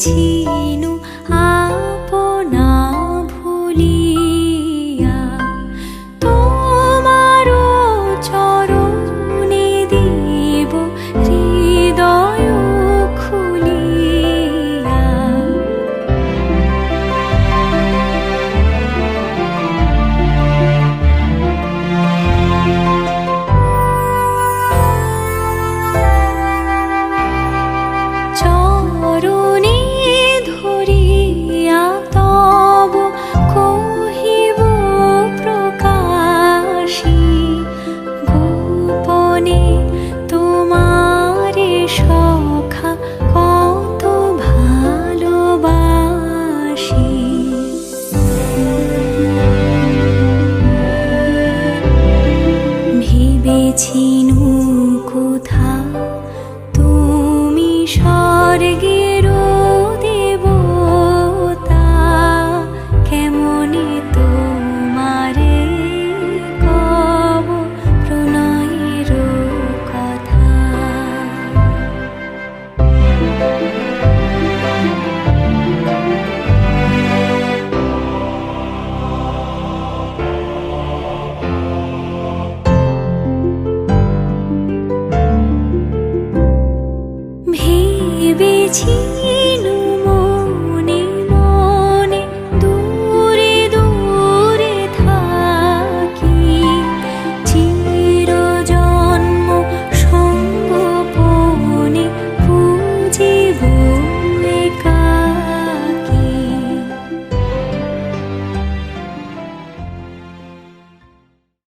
情。বেছিনু কোথা? তুমি স্বর্গে 轻